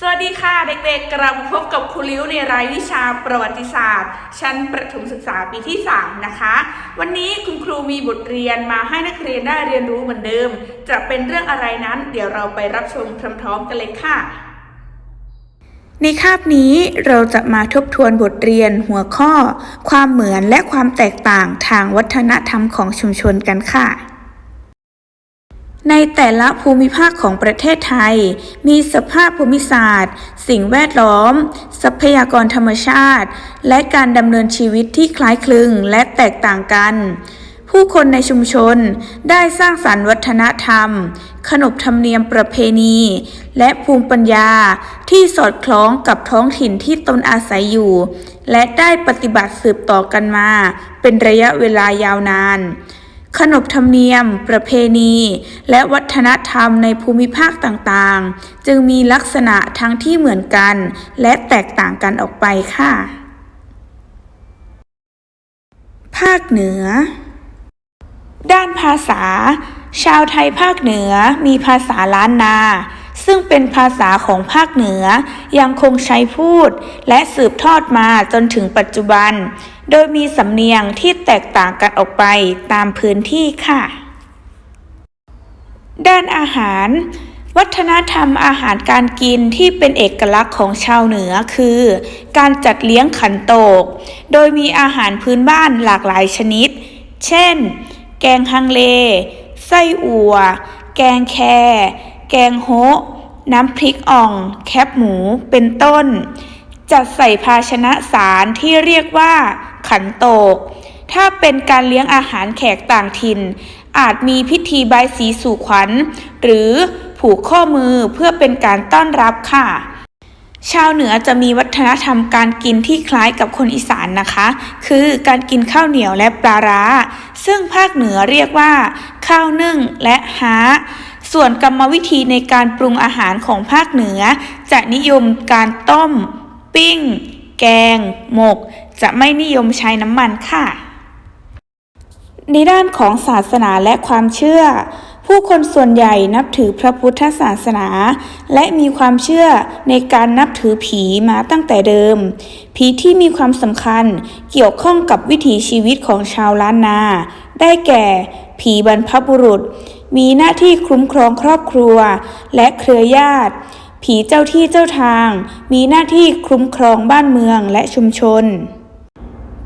สวัสดีค่ะเด็กๆ กลับมาพบกับครูลิ้วในรายวิชาประวัติศาสตร์ ชั้นประถมศึกษาปีที่ 3 นะคะ วันนี้คุณครูมีบทเรียนมาให้นักเรียนได้เรียนรู้เหมือนเดิม จะเป็นเรื่องอะไรนั้น เดี๋ยวเราไปรับชมพร้อมๆกันเลยค่ะ ในคาบนี้เราจะมาทบทวนบทเรียนหัวข้อ ความเหมือนและความแตกต่างทางวัฒนธรรมของชุมชนกันค่ะ ในแต่ละภูมิภาคของประเทศไทย มีสภาพภูมิศาสตร์ สิ่งแวดล้อม ทรัพยากรธรรมชาติ และการดำเนินชีวิตที่คล้ายคลึงและแตกต่างกัน ผู้คนในชุมชนได้สร้างสรรค์วัฒนธรรม ขนบธรรมเนียมประเพณี และภูมิปัญญาที่สอดคล้องกับท้องถิ่นที่ตนอาศัยอยู่ และได้ปฏิบัติสืบต่อกันมา เป็นระยะเวลายาวนาน ขนบธรรมเนียม ประเพณี และวัฒนธรรมในภูมิภาคต่างๆ จึงมีลักษณะทั้งที่เหมือนกัน และแตกต่างกันออกไปค่ะ ภาคเหนือ ด้านภาษา ชาวไทยภาคเหนือมีภาษาล้านนา ซึ่งเป็นภาษาของภาคเหนือยังคงใช้พูด และสืบทอดมาจนถึงปัจจุบัน โดยมีสำเนียงที่แตกต่างกันออกไปตามพื้นที่ค่ะ ด้านอาหาร วัฒนธรรมอาหารการกินที่เป็นเอกลักษณ์ของชาวเหนือคือ การจัดเลี้ยงขันโตก โดยมีอาหารพื้นบ้านหลากหลายชนิด เช่น แกงฮังเล ไส้อั่ว แกงแค แกงโฮะน้ำพริกอ่อง แคบหมู เป็นต้น จัดใส่ภาชนะสารที่เรียกว่า ขันโตก ถ้าเป็นการเลี้ยงอาหารแขกต่างถิ่น อาจมีพิธีใบายสีสู่ขวัญ หรือผูกข้อมือเพื่อเป็นการต้อนรับค่ะ ชาวเหนือจะมีวัฒนธรรมการกินที่คล้ายกับคนอีสานนะคะ คือการกินข้าวเหนียวและปลาร้า ซึ่งภาคเหนือเรียกว่า ข้าวนึ่งและฮ้าส่วนกรรมวิธีในการปรุงอาหารของภาคเหนือ จะนิยมการต้ม ปิ้ง แกง หมก จะไม่นิยมใช้น้ำมันค่ะ ในด้านของศาสนาและความเชื่อ ผู้คนส่วนใหญ่นับถือพระพุทธศาสนา และมีความเชื่อในการนับถือผีมาตั้งแต่เดิม ผีที่มีความสำคัญเกี่ยวข้องกับวิถีชีวิตของชาวล้านนา ได้แก่ ผีบรรพบุรุษ มีหน้าที่คุ้มครองครอบครัว และเครือญาติผีเจ้าที่เจ้าทาง มีหน้าที่คุ้มครองบ้านเมืองและชุมชน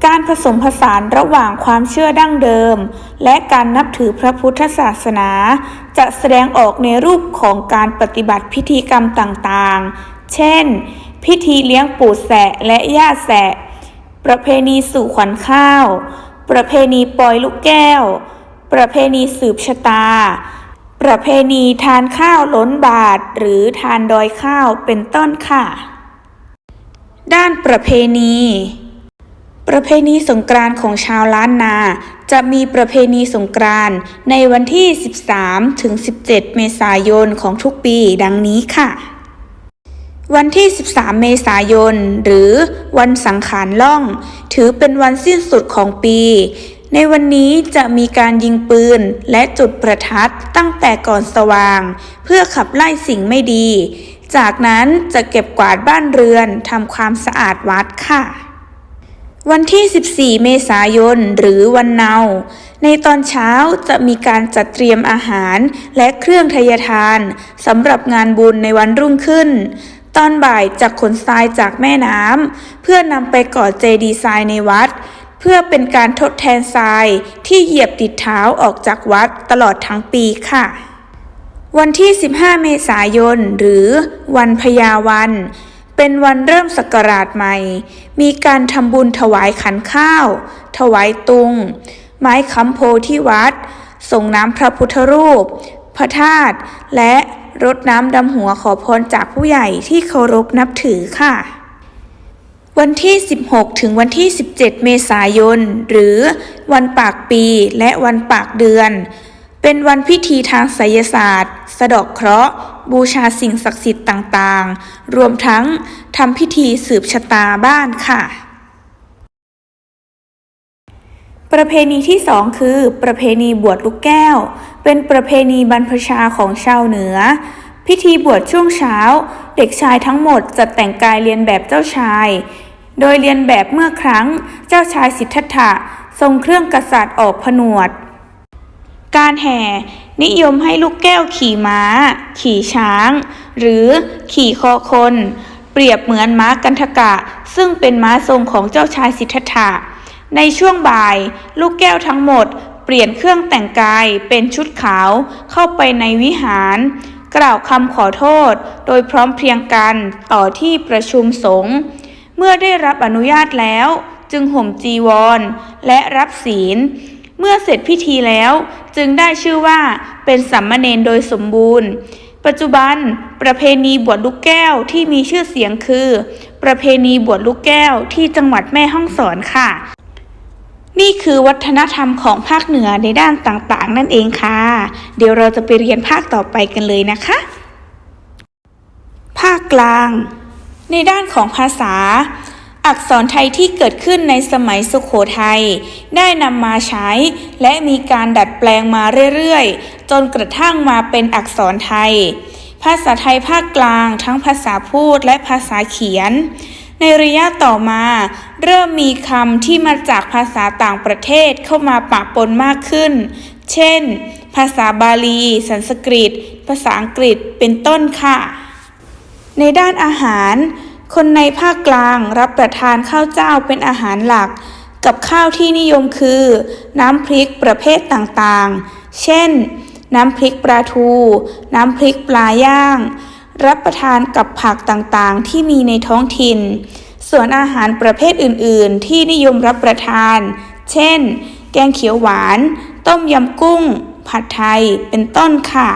การผสมผสานระหว่างความเชื่อดั้งเดิม และการนับถือพระพุทธศาสนา จะแสดงออกในรูปของการปฏิบัติพิธีกรรมต่างๆ เช่น พิธีเลี้ยงปู่แสะและย่าแสะ ประเพณีสู่ขวัญข้าว ประเพณีปล่อยลูกแก้ว ประเพณีสืบชะตา ประเพณีทานข้าวล้นบาทหรือทานดอยข้าวเป็นต้นค่ะ ด้านประเพณี ประเพณีสงกรานต์ของชาวล้านนา จะมีประเพณีสงกรานต์ในวันที่ 13 ถึง 17 เมษายนของทุกปีดังนี้ค่ะ วันที่ 13 เมษายน หรือวันสังขารล่อง ถือเป็นวันสิ้นสุดของปี ในวันนี้จะมีการยิงปืนและจุดประทัดตั้งแต่ก่อนสว่าง เพื่อขับไล่สิ่งไม่ดี จากนั้นจะเก็บกวาดบ้านเรือนทำความสะอาดวัดค่ะ วันที่ 14 เมษายน หรือวันเนา ในตอนเช้าจะมีการจัดเตรียมอาหารและเครื่องทยทานสำหรับงานบุญในวันรุ่งขึ้น ตอนบ่ายจะขนทรายจากแม่น้ำเพื่อนำไปก่อเจดีย์ทรายในวัด เพื่อเป็นการทดแทนทรายที่เหยียบติดเท้าออกจากวัดตลอดทั้งปีค่ะ วันที่ 15 เมษายน หรือวันพญาวัน เป็นวันเริ่มศักราชใหม่ มีการทำบุญถวายขันข้าว ถวายตุง ไม้ค้ำโพที่วัด ส่งน้ำพระพุทธรูป พระธาตุ และรดน้ำดำหัวขอพรจากผู้ใหญ่ที่เคารพนับถือค่ะ วันที่ 16 ถึงวันที่ 17 เมษายน หรือวันปากปีและวันปากเดือน เป็นวันพิธีทางไสยศาสตร์ สะดอกเคราะห์ บูชาสิ่งศักดิ์สิทธิ์ต่างๆ รวมทั้งทำพิธีสืบชะตาบ้านค่ะ ประเพณีที่สองคือ ประเพณีบวชลูกแก้ว เป็นประเพณีบรรพชาของชาวเหนือ พิธีบวชช่วงเช้า เด็กชายทั้งหมดจะแต่งกายเรียนแบบเจ้าชาย โดยเรียนแบบเมื่อครั้งเจ้าชายสิทธัตถะทรงเครื่องกษัตริย์ออกผนวด การแห่ นิยมให้ลูกแก้วขี่ม้า ขี่ช้าง หรือขี่คอคน เปรียบเหมือนม้ากันทกะ ซึ่งเป็นม้าทรงของเจ้าชายสิทธัตถะในช่วงบ่าย ลูกแก้วทั้งหมด เปลี่ยนเครื่องแต่งกายเป็นชุดขาวเข้าไปในวิหาร กล่าวคำขอโทษ โดยพร้อมเพรียงกันต่อที่ประชุมสงฆ์เมื่อได้รับอนุญาตแล้ว จึงห่มจีวร และรับศีล เมื่อเสร็จพิธีแล้วจึงได้ชื่อว่าเป็นสัมมเนนโดยสมบูรณ์ ปัจจุบันประเพณีบวชลูกแก้วที่มีชื่อเสียงคือ ประเพณีบวชลูกแก้วที่จังหวัดแม่ฮ่องสอนค่ะ นี่คือวัฒนธรรมของภาคเหนือในด้านต่างๆ นั่นเองค่ะ เดี๋ยวเราจะไปเรียนภาคต่อไปกันเลยนะคะ ภาคกลาง ในด้านของภาษา อักษรไทยที่เกิดขึ้นในสมัยสุขโขทัยได้นำมาใช้ และมีการดัดแปลงมาเรื่อยๆ จนกระทั่งมาเป็นอักษรไทย ภาษาไทยภาคกลางทั้งภาษาพูดและภาษาเขียน ในระยะต่อมา เริ่มมีคำที่มาจากภาษาต่างประเทศเข้ามาปะปนมากขึ้น เช่น ภาษาบาลี สันสกฤต ภาษาอังกฤษเป็นต้นค่ะ ในด้านอาหาร คนในภาคกลางรับประทานข้าวเจ้าเป็นอาหารหลัก กับข้าวที่นิยมคือ น้ำพริกประเภทต่างๆ เช่น น้ำพริกปลาทู น้ำพริกปลาย่าง รับประทานกับผักต่างๆ ที่มีในท้องถิ่น ส่วนอาหารประเภทอื่นๆ ที่นิยมรับประทาน เช่น แกงเขียวหวาน ต้มยำกุ้ง ผัดไทย เป็นต้นค่ะ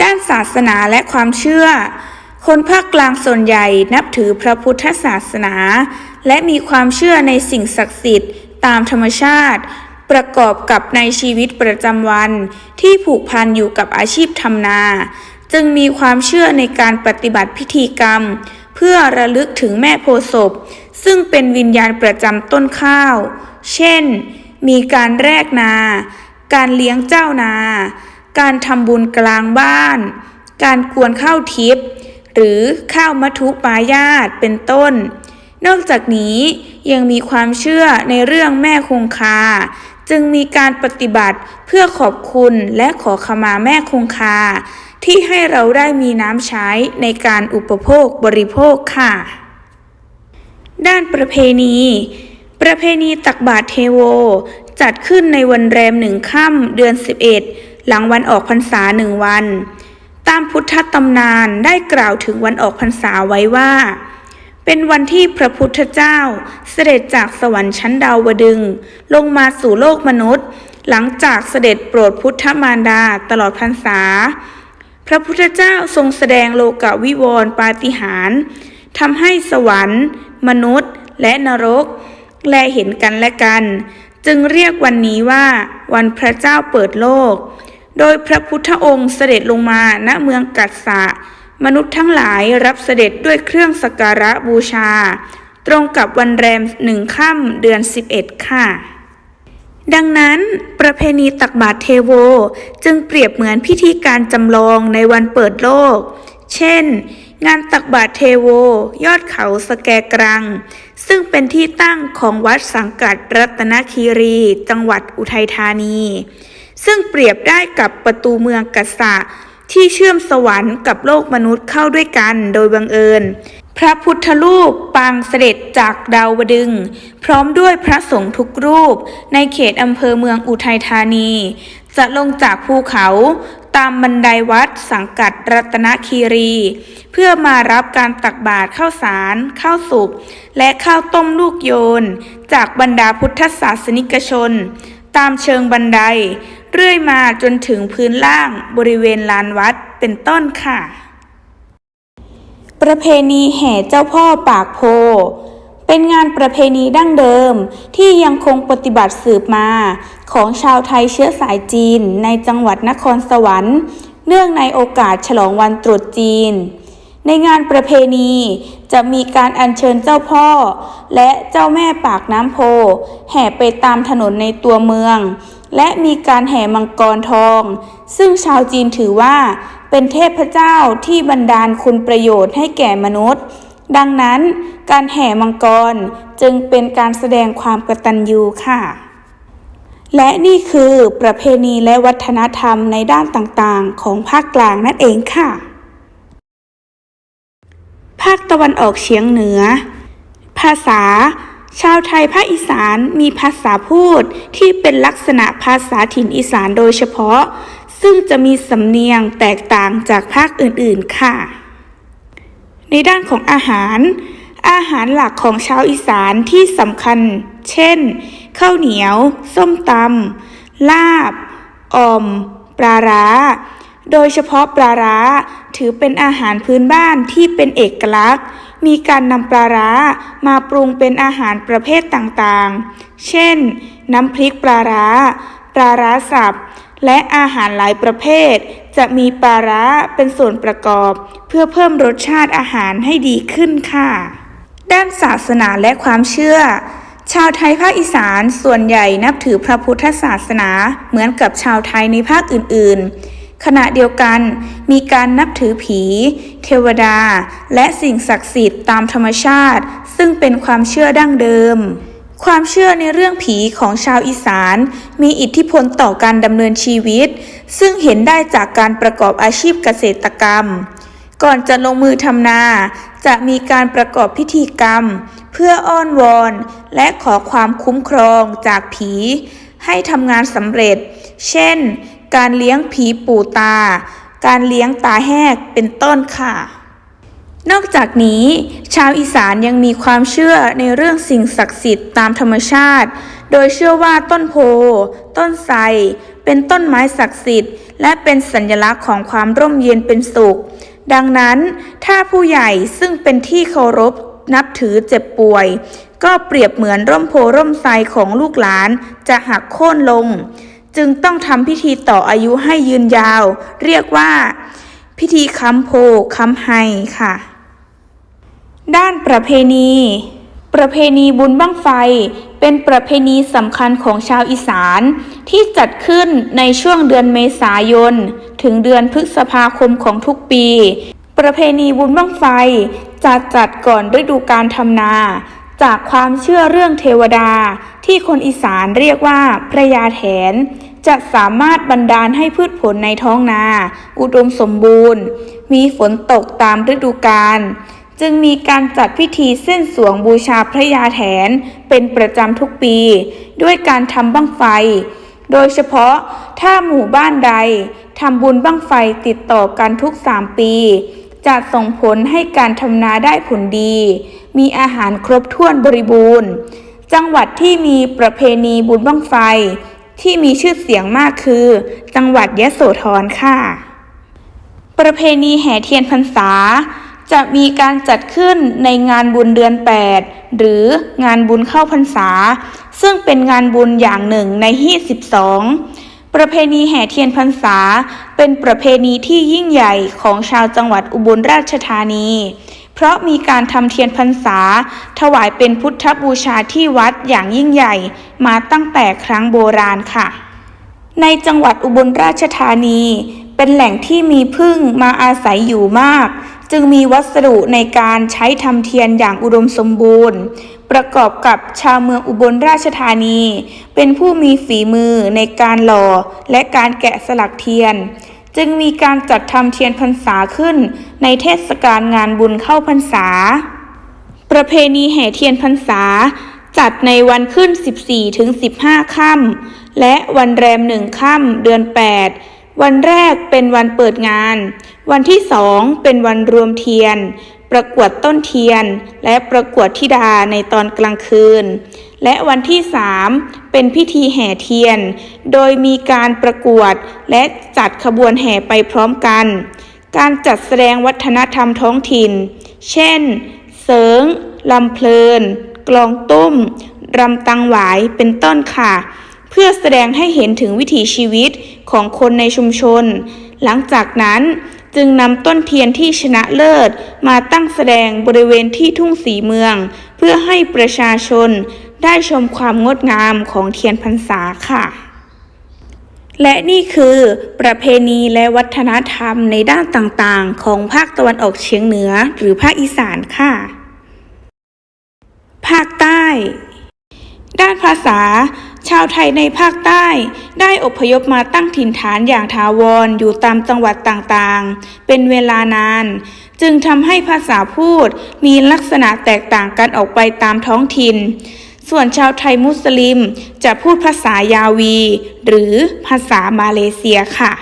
ด้านศาสนาและความเชื่อ คนภาคกลางส่วนใหญ่นับถือพระพุทธศาสนา และมีความเชื่อในสิ่งศักดิ์สิทธิ์ตามธรรมชาติ ประกอบกับในชีวิตประจำวัน ที่ผูกพันอยู่กับอาชีพทำนา จึงมีความเชื่อในการปฏิบัติพิธีกรรม เพื่อระลึกถึงแม่โพศพ ซึ่งเป็นวิญญาณประจำต้นข้าว เช่น มีการแรกนา การเลี้ยงเจ้านา การทำบุญกลางบ้าน การกวนข้าวทิพย์ หรือข้าวมัทุปายาตเป็นต้น นอกจากนี้ยังมีความเชื่อในเรื่องแม่คงคา จึงมีการปฏิบัติเพื่อขอบคุณและขอขมาแม่คงคา ที่ให้เราได้มีน้ำใช้ในการอุปโภคบริโภคค่ะ ด้านประเพณี ประเพณีตักบาตรเทโว จัดขึ้นในวันแรมหนึ่งค่ำเดือน 11 หลังวันออกพรรษาหนึ่งวัน ตามพุทธตำนานได้กล่าวถึงวันออกพรรษาไว้ว่า เป็นวันที่พระพุทธเจ้าเสด็จจากสวรรค์ชั้นดาวดึง ลงมาสู่โลกมนุษย์ หลังจากเสด็จโปรดพุทธมารดาตลอดพรรษา พระพุทธเจ้าทรงแสดงโลกวิวรปาฏิหาริย์ทำให้สวรรค์ มนุษย์ และนรก แลเห็นกันและกัน จึงเรียกวันนี้ว่า วันพระเจ้าเปิดโลก โดยพระพุทธองค์เสด็จลงมาณเมืองกัสสะมนุษย์ทั้งหลายรับเสด็จด้วยเครื่องสักการะบูชา ตรงกับวันแรมหนึ่งค่ำเดือน 11 ค่ะ ดังนั้น ประเพณีตักบาตรเทโว จึงเปรียบเหมือนพิธีการจำลองในวันเปิดโลก เช่น งานตักบาตรเทโว ยอดเขาสแกกรัง ซึ่งเป็นที่ตั้งของวัดสังกัดรัตนคีรี จังหวัดอุทัยธานี ซึ่งเปรียบได้กับประตูเมืองกัสสะที่เชื่อมสวรรค์กับโลกมนุษย์เข้าด้วยกันโดยบังเอิญ พระพุทธรูปปางเสด็จจากดาวดึง พร้อมด้วยพระสงฆ์ทุกรูป ในเขตอำเภอเมืองอุทัยธานี จะลงจากภูเขาตามบันไดวัดสังกัดรัตนคีรี เพื่อมารับการตักบาตรข้าวสารข้าวสุกและข้าวต้มลูกโยน จากบรรดาพุทธศาสนิกชน ตามเชิงบันได เรื่อยมาจนถึงพื้นล่างบริเวณลานวัดเป็นต้นค่ะ ประเพณีแห่เจ้าพ่อปากโพ เป็นงานประเพณีดั้งเดิมที่ยังคงปฏิบัติสืบมา ของชาวไทยเชื้อสายจีนในจังหวัดนครสวรรค์ เนื่องในโอกาสฉลองวันตรุษจีนในงานประเพณีจะมีการอัญเชิญเจ้าพ่อ และเจ้าแม่ปากน้ำโพ แห่ไปตามถนนในตัวเมือง และมีการแห่มังกรทอง ซึ่งชาวจีนถือว่าเป็นเทพเจ้าที่บันดาลคุณประโยชน์ให้แก่มนุษย์ ดังนั้นการแห่มังกรจึงเป็นการแสดงความกตัญญูค่ะ และนี่คือประเพณีและวัฒนธรรมในด้านต่างๆ ของภาคกลางนั่นเองค่ะ ภาคตะวันออกเฉียงเหนือ ภาษา ชาวไทยภาคอีสานมีภาษาพูดที่เป็นลักษณะภาษาถิ่นอีสานโดยเฉพาะ ซึ่งจะมีสำเนียงแตกต่างจากภาคอื่นๆค่ะ ในด้านของอาหาร อาหารหลักของชาวอีสานที่สำคัญ เช่น ข้าวเหนียว ส้มตำลาบอ่อม ปลาร้า โดยเฉพาะปลาร้าถือเป็นอาหารพื้นบ้านที่เป็นเอกลักษณ์ มีการนำปลาร้ามาปรุงเป็นอาหารประเภทต่างๆ เช่น น้ำพริกปลาร้า ปลาร้าสับ และอาหารหลายประเภท จะมีปลาร้าเป็นส่วนประกอบ เพื่อเพิ่มรสชาติอาหารให้ดีขึ้นค่ะ ด้านศาสนาและความเชื่อ ชาวไทยภาคอีสานส่วนใหญ่นับถือพระพุทธศาสนาเหมือนกับชาวไทยในภาคอื่นๆ ขณะเดียวกันมีการนับถือผี เทวดา และสิ่งศักดิ์สิทธิ์ตามธรรมชาติ ซึ่งเป็นความเชื่อดั้งเดิม ความเชื่อในเรื่องผีของชาวอีสาน มีอิทธิพลต่อการดำเนินชีวิต ซึ่งเห็นได้จากการประกอบอาชีพเกษตรกรรม ก่อนจะลงมือทำนา จะมีการประกอบพิธีกรรม เพื่ออ้อนวอน และขอความคุ้มครองจากผี ให้ทำงานสำเร็จ เช่น การเลี้ยงผีปู่ตา การเลี้ยงตาแหกเป็นต้นค่ะ นอกจากนี้ ชาวอีสานยังมีความเชื่อในเรื่องสิ่งศักดิ์สิทธิ์ตามธรรมชาติ โดยเชื่อว่าต้นโพ ต้นไทรเป็นต้นไม้ศักดิ์สิทธิ์ และเป็นสัญลักษณ์ของความร่มเย็นเป็นสุข ดังนั้น ถ้าผู้ใหญ่ซึ่งเป็นที่เคารพนับถือเจ็บป่วย ก็เปรียบเหมือนร่มโพร่มไทรของลูกหลานจะหักโค่นลง จึงต้องทำพิธีต่ออายุให้ยืนยาว เรียกว่า พิธีค้ำโพค้ำไฮค่ะ ด้านประเพณี ประเพณีบุญบั้งไฟ เป็นประเพณีสำคัญของชาวอีสาน ที่จัดขึ้นในช่วงเดือนเมษายน ถึงเดือนพฤษภาคมของทุกปี ประเพณีบุญบั้งไฟจะจัดก่อนฤดูการทำนาจากความเชื่อเรื่องเทวดาที่คนอีสานเรียกว่าพระยาแถน จะสามารถบันดาลให้พืชผลในท้องนา อุดมสมบูรณ์ มีฝนตกตามฤดูกาลจึงมีการจัดพิธีเส้นสวงบูชาพระยาแถนเป็นประจำทุกปี ด้วยการทำบั้งไฟ โดยเฉพาะถ้าหมู่บ้านใดทำบุญบั้งไฟติดต่อกันทุกสามปี จะส่งผลให้การทำนาได้ผลดี มีอาหารครบถ้วนบริบูรณ์ จังหวัดที่มีประเพณีบุญบั้งไฟ ที่มีชื่อเสียงมากคือ จังหวัดยะโสธรค่ะ ประเพณีแห่เทียนพรรษา จะมีการจัดขึ้นในงานบุญเดือน 8 หรืองานบุญเข้าพรรษา ซึ่งเป็นงานบุญอย่างหนึ่งในฮี12 ประเพณีแห่เทียนพรรษา เป็นประเพณีที่ยิ่งใหญ่ของชาวจังหวัดอุบลราชธานี เพราะมีการทำเทียนพรรษา ถวายเป็นพุทธบูชาที่วัดอย่างยิ่งใหญ่ มาตั้งแต่ครั้งโบราณค่ะ ในจังหวัดอุบลราชธานี เป็นแหล่งที่มีพึ่งมาอาศัยอยู่มาก จึงมีวัสดุในการใช้ทำเทียนอย่างอุดมสมบูรณ์ ประกอบกับชาวเมืองอุบลราชธานี เป็นผู้มีฝีมือในการหล่อและการแกะสลักเทียน จึงมีการจัดทำเทียนพรรษาขึ้นในเทศกาลงานบุญเข้าพรรษา ประเพณีแห่เทียนพรรษา จัดในวันขึ้น 14 ถึง 15 ค่ำและวันแรมหนึ่งค่ำเดือน 8 วันแรกเป็นวันเปิดงาน วันที่สองเป็นวันรวมเทียน ประกวดต้นเทียน และประกวดธิดาในตอนกลางคืน และวันที่สามเป็นพิธีแห่เทียน โดยมีการประกวดและจัดขบวนแห่ไปพร้อมกัน การจัดแสดงวัฒนธรรมท้องถิ่น เช่น เสริงลำเพลิน กลองตุ้ม รำตังหวายเป็นต้นค่ะ เพื่อแสดงให้เห็นถึงวิถีชีวิตของคนในชุมชน หลังจากนั้นจึงนำต้นเทียนที่ชนะเลิศ มาตั้งแสดงบริเวณที่ทุ่งสีเมือง เพื่อให้ประชาชน ได้ชมความงดงามของเทียนพรรษาค่ะ และนี่คือประเพณีและวัฒนธรรมในด้านต่างๆ ของภาคตะวันออกเฉียงเหนือหรือภาคอีสานค่ะ ภาคใต้ ด้านภาษา ชาวไทยในภาคใต้ ได้อพยพมาตั้งถิ่นฐานอย่างถาวรอยู่ตามจังหวัดต่างๆ เป็นเวลานาน จึงทำให้ภาษาพูดมีลักษณะแตกต่างกันออกไปตามท้องถิ่น ส่วนชาวไทยมุสลิมจะพูดภาษายาวี หรือภาษามาเลเซียค่ะ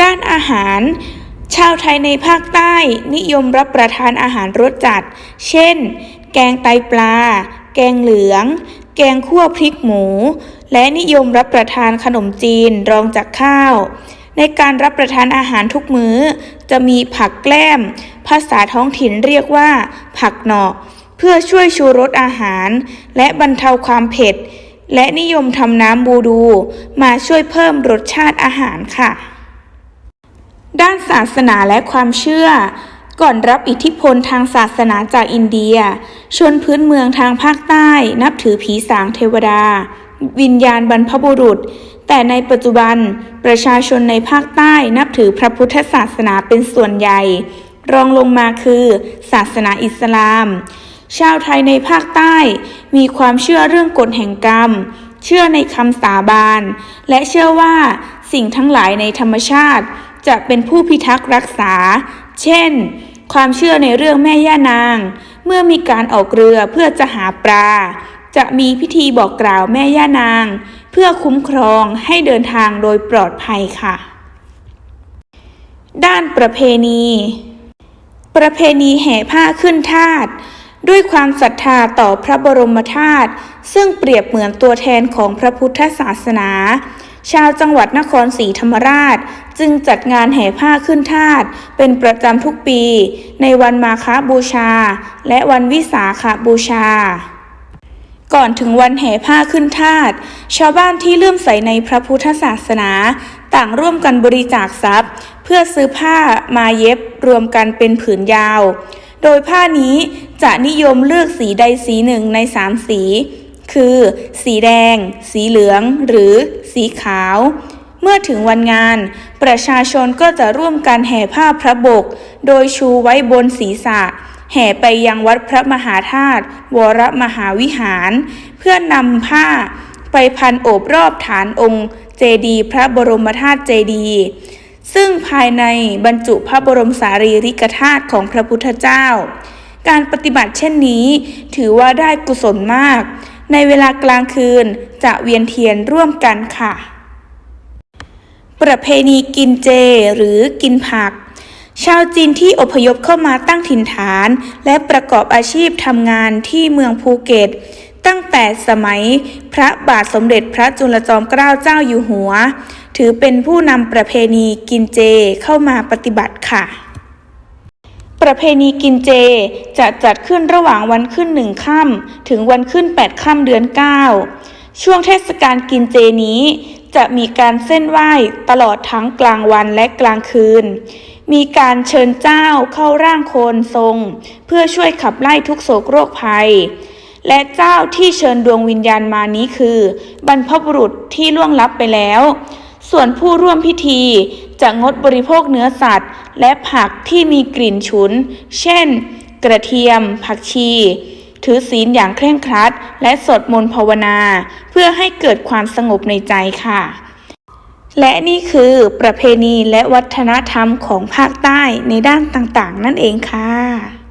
ด้านอาหาร ชาวไทยในภาคใต้นิยมรับประทานอาหารรสจัด เช่น แกงไตปลา แกงเหลือง แกงคั่วพริกหมู และนิยมรับประทานขนมจีนรองจากข้าว ในการรับประทานอาหารทุกมื้อ จะมีผักแกล้ม ภาษาท้องถิ่นเรียกว่า ผักหนอก เพื่อช่วยชูรสอาหาร และบรรเทาความเผ็ด และนิยมทำน้ำบูดู มาช่วยเพิ่มรสชาติอาหารค่ะ ด้านศาสนาและความเชื่อ ก่อนรับอิทธิพลทางศาสนาจากอินเดีย ชนพื้นเมืองทางภาคใต้ นับถือผีสางเทวดา วิญญาณบรรพบุรุษ แต่ในปัจจุบันประชาชนในภาคใต้นับถือพระพุทธศาสนาเป็นส่วนใหญ่ รองลงมาคือ ศาสนาอิสลาม ชาวไทยในภาคใต้ มีความเชื่อเรื่องกฎแห่งกรรม เชื่อในคำสาบาน และเชื่อว่าสิ่งทั้งหลายในธรรมชาติ จะเป็นผู้พิทักษ์รักษา เช่น ความเชื่อในเรื่องแม่ย่านาง เมื่อมีการออกเรือเพื่อจะหาปลา จะมีพิธีบอกกล่าวแม่ย่านาง เพื่อคุ้มครองให้เดินทางโดยปลอดภัยค่ะ ด้านประเพณีประเพณีแห่ผ้าขึ้นธาตุ ด้วยความศรัทธาต่อพระบรมธาตุซึ่งเปรียบเหมือนตัวแทนของพระพุทธศาสนา ชาวจังหวัดนครศรีธรรมราช จึงจัดงานแห่ผ้าขึ้นธาตุเป็นประจำทุกปี ในวันมาฆบูชา และวันวิสาขบูชาก่อนถึงวันแห่ผ้าขึ้นธาตุชาวบ้านที่เลื่อมใสในพระพุทธศาสนา ต่างร่วมกันบริจาคทรัพย์ เพื่อซื้อผ้ามาเย็บรวมกันเป็นผืนยาว โดยผ้านี้ จะนิยมเลือกสีใดสีหนึ่งในสามสี คือ สีแดง สีเหลือง หรือสีขาว เมื่อถึงวันงาน ประชาชนก็จะร่วมกันแห่ผ้าพระบก โดยชูไว้บนศีรษะ แห่ไปยังวัดพระมหาธาตุวรมหาวิหาร เพื่อนำผ้าไปพันโอบรอบฐานองค์เจดีย์พระบรมธาตุเจดีย์ซึ่งภายในบรรจุพระบรมสารีริกธาตุของพระพุทธเจ้า การปฏิบัติเช่นนี้ ถือว่าได้กุศลมาก ในเวลากลางคืนจะเวียนเทียนร่วมกันค่ะ ประเพณีกินเจหรือกินผัก ชาวจีนที่อพยพเข้ามาตั้งถิ่นฐาน และประกอบอาชีพทำงานที่เมืองภูเก็ตตั้งแต่สมัยพระบาทสมเด็จพระจุลจอมเกล้าเจ้าอยู่หัว ถือเป็นผู้นำประเพณีกินเจเข้ามาปฏิบัติค่ะ ประเพณีกินเจจะจัดขึ้นระหว่างวันขึ้นหนึ่งค่ำถึงวันขึ้นแปดค่ำเดือนเก้าช่วงเทศกาลกินเจนี้ จะมีการเส้นไหว้ตลอดทั้งกลางวันและกลางคืน มีการเชิญเจ้าเข้าร่างโคนทรง เพื่อช่วยขับไล่ทุกโศกโรคภัย และเจ้าที่เชิญดวงวิญญาณมานี้คือ บรรพบุรุษที่ล่วงลับไปแล้ว ส่วนผู้ร่วมพิธี จะงดบริโภคเนื้อสัตว์ และผักที่มีกลิ่นฉุน เช่น กระเทียม ผักชี ถือศีลอย่างเคร่งครัด และสวดมนต์ภาวนา เพื่อให้เกิดความสงบในใจค่ะ และนี่คือประเพณีและวัฒนธรรมของภาคใต้ในด้านต่างๆ นั่นเองค่ะ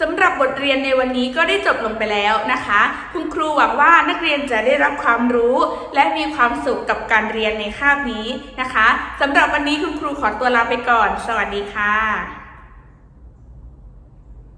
สำหรับบทเรียนในวันนี้ก็ได้จบลงไปแล้วนะคะ คุณครูหวังว่านักเรียนจะได้รับความรู้ และมีความสุขกับการเรียนในคาบนี้นะคะสำหรับวันนี้คุณครูขอตัวลาไปก่อน สวัสดีค่ะ